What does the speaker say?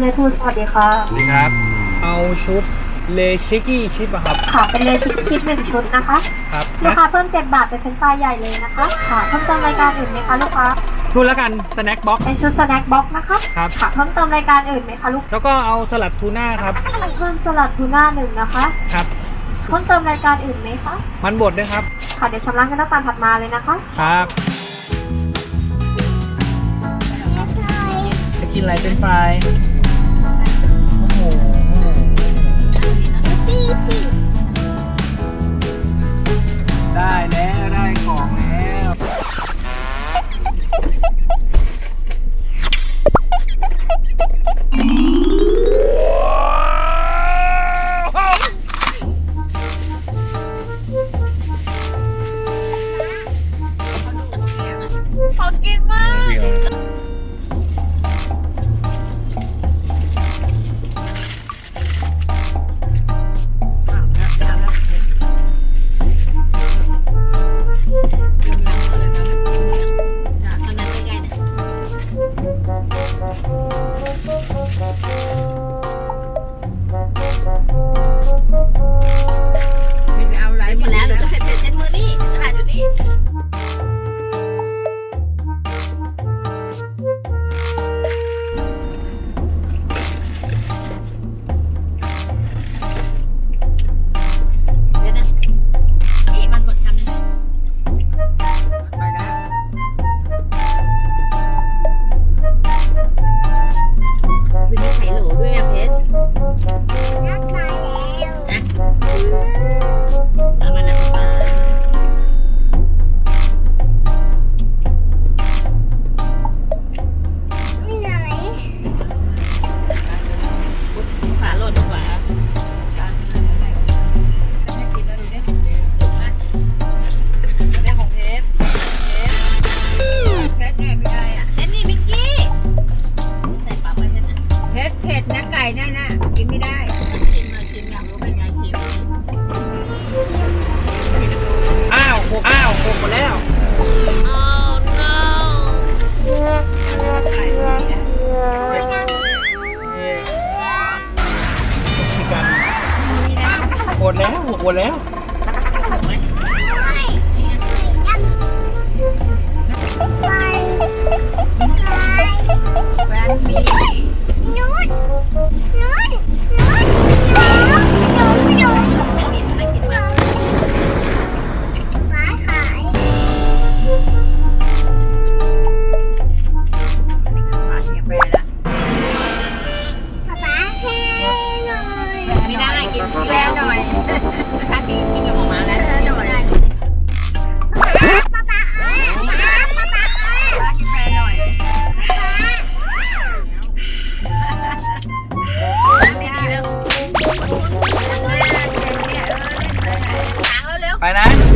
เลทูสวัสดีค่ะ สวัสดีครับ เอาชุดเลชิกี้ชิปอะครับ ค่ะ เป็นเลชิปชิปหนึ่งชุดนะคะ ครับลูกนะค้าเพิ่มเจ็ดบาทเป็นเฟรนช์ฟรายใหญ่เลยนะคะ ค่ะ เพิ่มเติมรายการอื่นไหมคะลูกค้า นู่นแล้วกันสแน็คบ็อก เป็นชุดสแน็คบ็อกซ์นะคะ ครับ ค่ะ เพิ่มเติมรายการอื่นไหมคะลูก แล้วก็เอาสลัดทูน่าครับ เพิ่มสลัดทูน่าหนึ่งนะคะ ครับ เพิ่มเติมรายการอื่นไหมคะ มันบดด้วยครับ ค่ะ เดี๋ยวชำระเงินหน้าตามถัดมาเลยนะคะ ครับจะกินอะไรเป็นไฟราย เอาไรหมดแล้วเดี๋ยวจะเสร็จเสร็จเมือนี่ขนาดอยู่นี่ หมดแล้วหมดแล้ว กินแฟหน่อยไม่ดีแล้วล้างแล้วเร็วไปนะบ๊ายบายไปเจอกันในพิทยานะ